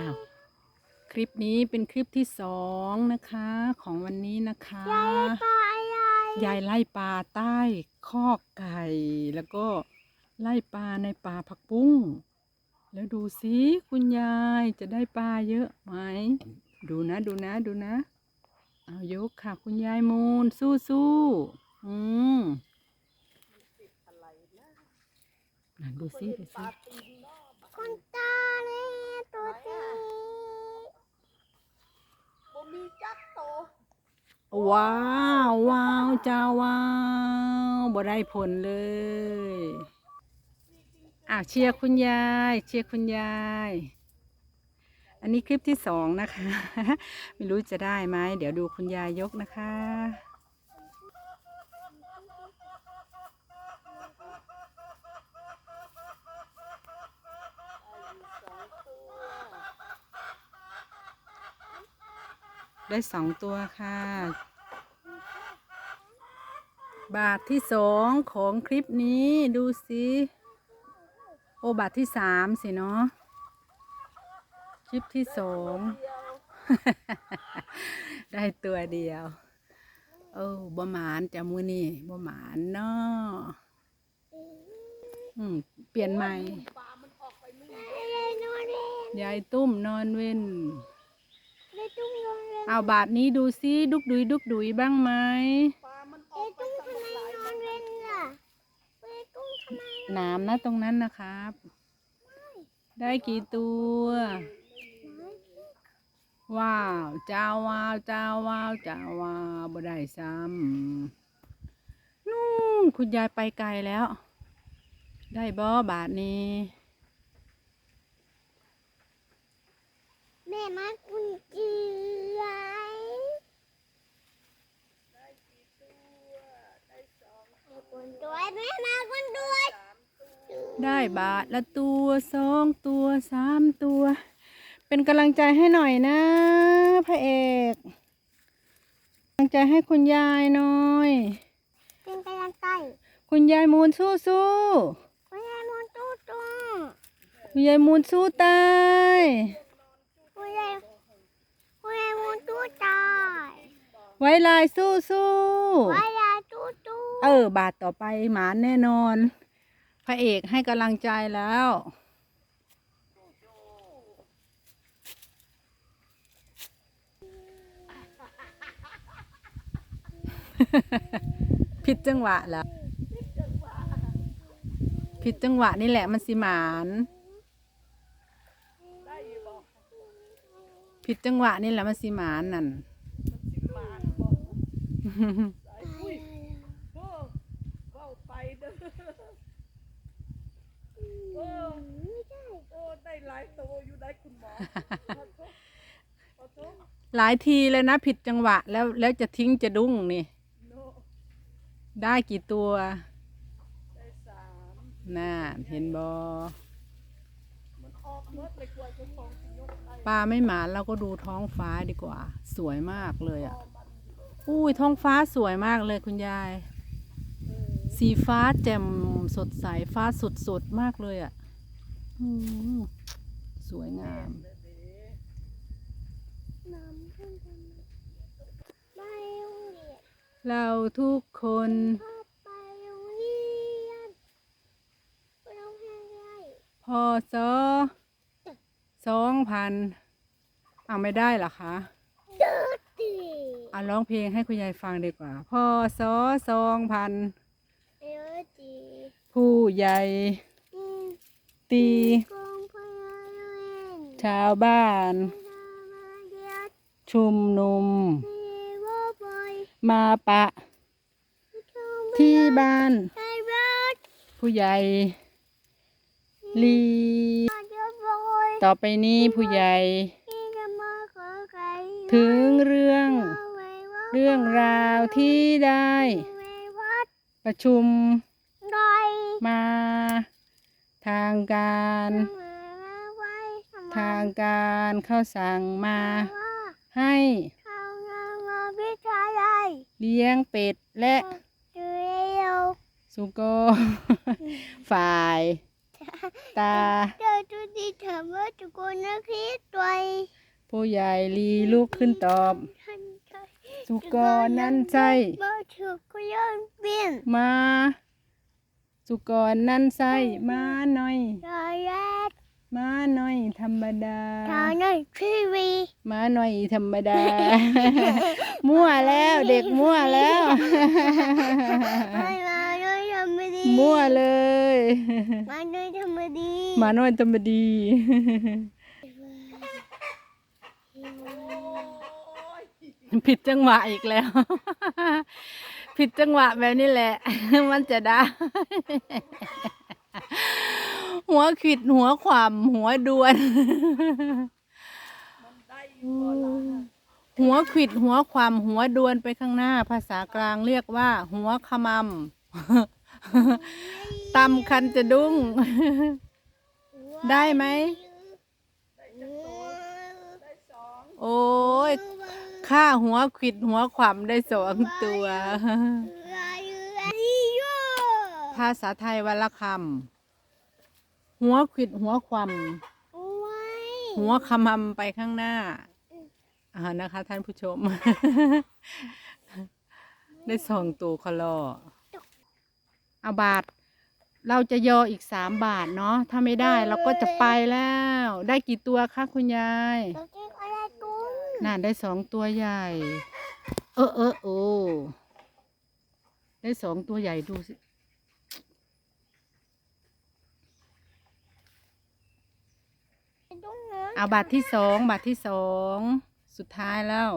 อ้าวคลิปนี้เป็นคลิปที่สองนะคะ ของวันนี้นะคะยายปลาอะไรยายไล่ปลาใต้คอกไก่ แล้วก็ไล่ปลาในป่าผักบุ้งแล้วดูสิคุณยายจะได้ปลาเยอะไหม ดูนะดูนะดูนะ เอายกค่ะ คุณยายมูนสู้สู้ๆอืมน่ะดูสิดูสิคนตาเนี่ย จีบ่มีจักโตว้าวว้าวจ้าว้าวบ่ได้ผลเลยอ้าวเชียร์คุณยาย เชียร์คุณยาย อันนี้คลิปที่สองนะคะ ไม่รู้จะได้ไหมเดี๋ยวดูคุณยายยกนะคะ ได้สองตัวค่ะ บาทที่สองของคลิปนี้ดูสิโอบาทที่สามสิเนาะคลิปที่สองได้ตัวเดียวโอ้บ่หมานจะมือนี่บ่หมานเนาะอืมเปลี่ยนใหม่ยายตุ้มนอนเว้น เล่นเอาบาทนี้ดูซิดุกดุยดุกดุยบ้างไหมปลามันอยาอยกไปตุ้มตั้งทำไมหลายนอนเล่นล่ะยายตุ้มทำไมหนามนะตรงนั้นนะครับ ได้กี่ตัว ว้าวจ้าว้าวจ้าว้าวจ้าว้าวบ่ได้ซ้ำนู่นคุณยายไปไกลแล้ว ได้บ่บาทนี้แม่มากุญเจือ ได้กี่ตัวได้สอง กุญด้วยแม่มากุญด้วยสามตัวได้บาทละตัวสองตัวสามตัว เป็นกำลังใจให้หน่อยนะพระเอกกำลังใจให้คุณยายหน่อยเป็นกำลังใจคุณยายมูลสู้สู้คุณยายมอนตู้ตู้ๆคุณยายมูลสู้ตายคุณยายคุณยายมอนตู้ตายไว้ลายสู้สู้ไว้ยายตู้ตู้ เออ บาทต่อไปหมานแน่นอน พระเอกให้กำลังใจแล้ว ผิดจังหวะแล้ว ผิดจังหวะนี่แหละมันสิหมานผิดจังหวะนี่แหละมันสิหมานนั่น มันสิมานบ่ได้อุ้ยโอ้เว้าไปเด้อโอ้ ไม่ได้ โอ้ได้หลายตัวอยู่ได้คุณหมอขอโทษขอโทษหลายทีเลยนะผิดจังหวะแล้วแล้วจะทิ้งจะดุ้งนี่โนได้กี่ตัวได้สามน่าเห็นบอมันออกเมื่อเลยกว่าเจะของสิยกได้ปลาไม่หมานเราก็ดูท้องฟ้าดีกว่า สวยมากเลยอะพอมันอยู่อุ้ยท้องฟ้าสวยมากเลยคุณยายเออสีฟ้าแจ่มสดใสฟ้าสดสดๆมากเลยอะอืม สวยงามเด้อเด้อน้ำขึ้นทำไมไปโรงเรียนเราทุกคนพ่อไปโรงเรียนไปโรงเรียนอะไรพอสอสองพันเอาไม่ได้เหรอคะเดือดดิเอาร้องเพลงให้คุณยายฟังดีกว่า พอสอสองพันเดือดดิผู้ใหญ่อืมตี กองพลาเรียน ชาวบ้านมาเดียดชุมนุมเทว่าบอยมาปะชมที่บ้านไทยรัฐผู้ใหญ่ลีเดี๋ยวบอยต่อไปนี้ผู้ใหญ่ที่จะมาขอไก่ถึงเรื่องว่าไว้ว่าเรื่องราวที่ได้ไว้วัดประชุมดอยมาทางการมาไว้ ทางการเขาสั่งมา ให้ทางงานมาวิทยาลัยเลี้ยงเป็ดและเดียวสุโกฝ่ายตาเดียวจุดีถามว่าจุโกนักคิดตัวผู้ใหญ่ลีลุกขึ้นตอบ สุกรนั่นใช่บ่ถูกก็ย้อนเปลี่ยนมา สุกรนั่นใช่มาหน่อยรอแรก มาหน่อยธรรมดาทางในทีวีมาหน่อยธรรมดา มั่วแล้วเด็กมั่วแล้วไม่มาด้วยธรรมดีมั่วเลย มาด้วยธรรมดีมาหน่อยธรรมดี ผิดจังหวะอีกแล้ว ผิดจังหวะแบบนี้แหละ มันจะได้ หัวขิดหัวขวามหัวดวนมันได้อยู่บ่ล่ะหัวขวิดหัวความหัวดวนไปข้างหน้า ภาษากลางเรียกว่า หัวขมำตำคันจะดุ้ง ได้ไหมได้สองโอ้ยค่าหัวขวิดหัวขวามได้สองตัวภาษาไทยวันละคำหัวขวิดหัวความ หัวขมำไปข้างหน้าอ่านะคะ ท่านผู้ชม ได้สองตัวคลอเอาบาท เราจะยออีกสามบาทเนาะถ้าไม่ได้เราก็จะไปแล้ว ได้กี่ตัวคะคุณยายน่าได้สองตัวใหญ่ เออเออโอ้ได้สองตัวใหญ่ดูสิ เอาบาทที่สองบาทที่สองสุดท้ายแล้ว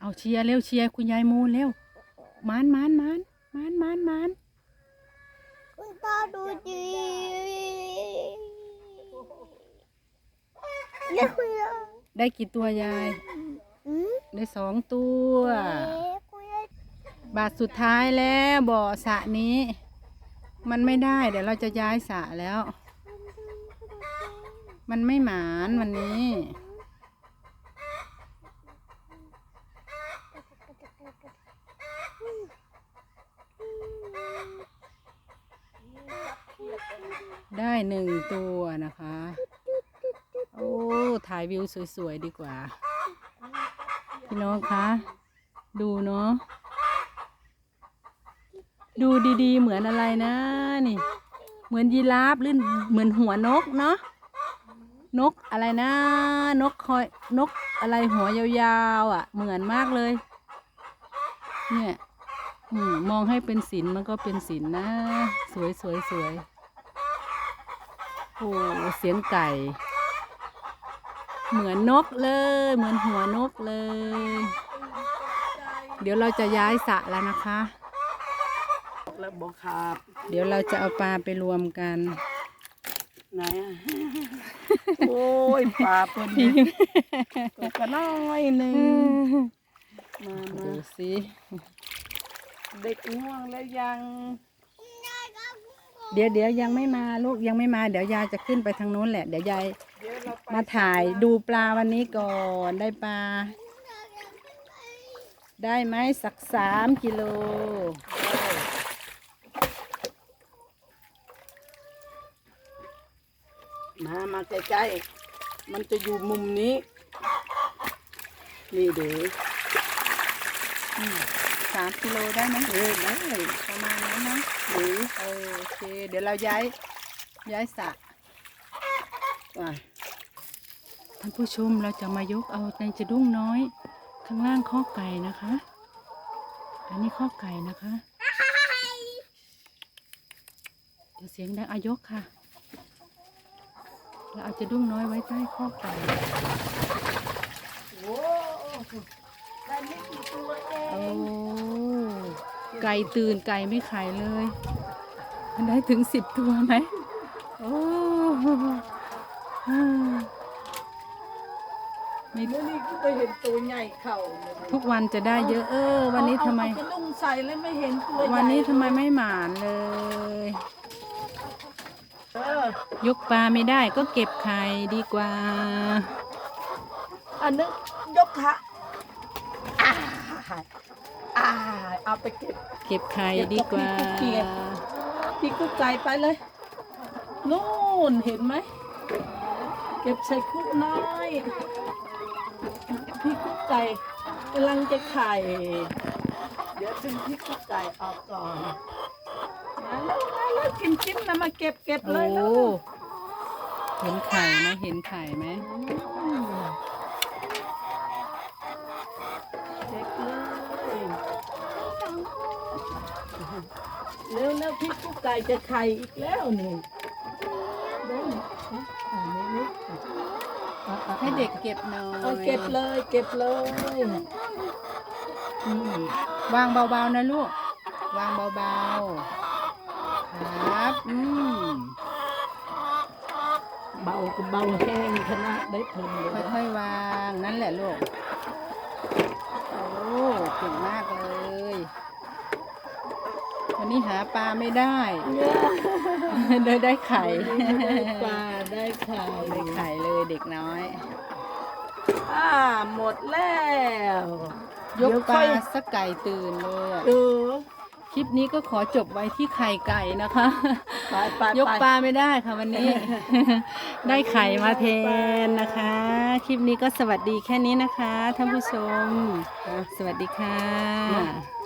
เอาเชียร์เร็วเชียร์คุณยายมูนเร็วมานมานมานมานมานมานคุณตาดูดีแล้วคุณยายได้กี่ตัวยายอืมได้สองตัวเอ๊ะคุณยายบาทสุดท้ายแล้วบ่อสระนี้ มันไม่ได้ เดี๋ยวเราจะย้ายสระแล้ว มันไม่หมานวันนี้ ได้หนึ่งตัวนะคะ โอ้ ถ่ายวิวสวย ๆ ดีกว่า พี่น้องคะ ดูเนาะ ดูดีๆ เหมือนอะไรนะนี่ เหมือนยีราฟหรือเหมือนหัวนกเนาะนกอะไรนะ นกคอยนกอะไรหัวยาวๆอะ เหมือนมากเลย เนี่ยอืมมองให้เป็นศิลมันก็เป็นศิลป์นะสวยสวยสวยโอ้เสียงไก่ เหมือนนกเลย เหมือนหัวนกเลย เดี๋ยวเราจะย้ายสระแล้วนะคะ แล้วบ่ขาดเดี๋ยวเราจะเอาปลาไปรวมกัน ไหนอะโอ้ยปลาตัวนี้ตัวก็น้อยหนึ่งมาดูมาสิเด็กง่วงแล้วยังเดี๋ยวเดี๋ยวยังไม่มาลูกยังไม่มา เดี๋ยวยายจะขึ้นไปทางนู้นแหละ เดี๋ยวยายเดี๋ยวเราไปมาถ่ายดูปลาวันนี้ก่อนได้ปลา ได้ไหมสักสามกิโล มามาใกล้ๆ มันจะอยู่มุมนี้ นี่เดี๋ยวสามกิโลได้ไหมเออได้ประมาณนั้นนะหรือเออโอเค เดี๋ยวเราย้าย ย้ายสระไปท่านผู้ชมเราจะมายกเอาในจะดุ้งน้อย ข้างล่างข้อกไก่นะคะ อันนี้ข้อกไก่นะคะ เดี๋ยวเสียงดังอายกค่ะ เราเอาจะดุ้งน้อยไว้ใต้ข้อกไก่โอ้ได้ไม่กี่ตัวเองโอ้ไก่ตื่นไก่ไม่ไข่เลย มันได้ถึงสิบตัวไหมโอ้อ่ามีเมื่อนี้ก็ไปเห็นตัวใหญ่เข่าเลยทุกวันจะได้เยอะเออ วันนี้ทำไม เอาเอากระดุมใส่แล้วไม่เห็นตัวใหญ่วันนี้ทำไมไม่หมานเลยเออ ยกปลาไม่ได้ก็เก็บไข่ดีกว่า อันนึงยกขาอ่าอ่าเอาไปเก็บ เก็บไข่ดีกว่า พี่กุ๊กไก่ไปเลย นู่นเห็นไหม เก็บใส่คุกน้อยพี่กุ๊กไก่กำลังจะไข่ เดี๋ยวถึงพี่กุ๊กไก่ออกก่อนมา แล้วมาแล้วกินจิ้มนะมาเก็บเก็บโอ้เลยนะเห็นไข่ไหมเห็นไข่ไหมอืมเก็บเลยสองคู่เร็วแล้วพี่กุ๊กไก่จะไข่อีกแล้วนี่เดี๋ยวนะอ่านี่นี่อะอะให้เด็กเก็บหน่อยเอาเก็บเลยเก็บเลย อืมวางเบาๆนะลูก วางเบาๆ ครับ อืม เบา ก็เบาแห้งขนาดได้ผลเลยค่อยๆวางนั่นแหละลูกโอ้เก่งมากเลย วันนี้หาปลาไม่ได้เลยได้ไข่ได้ปลาได้ไข่ได้ไข่เลยเด็กน้อยอ่าหมดแล้ว ยกเดี๋วปค่ลาอยสักไก่ตื่นเลยอะเออ คลิปนี้ก็ขอจบไว้ที่ไข่ไก่นะคะ ไปไปยกไปปลาไม่ได้ค่ะวันนี้ ได้ไข่มาแทนนะคะ คลิปนี้ก็สวัสดีแค่นี้นะคะท่านผู้ชม สวัสดีค่ะ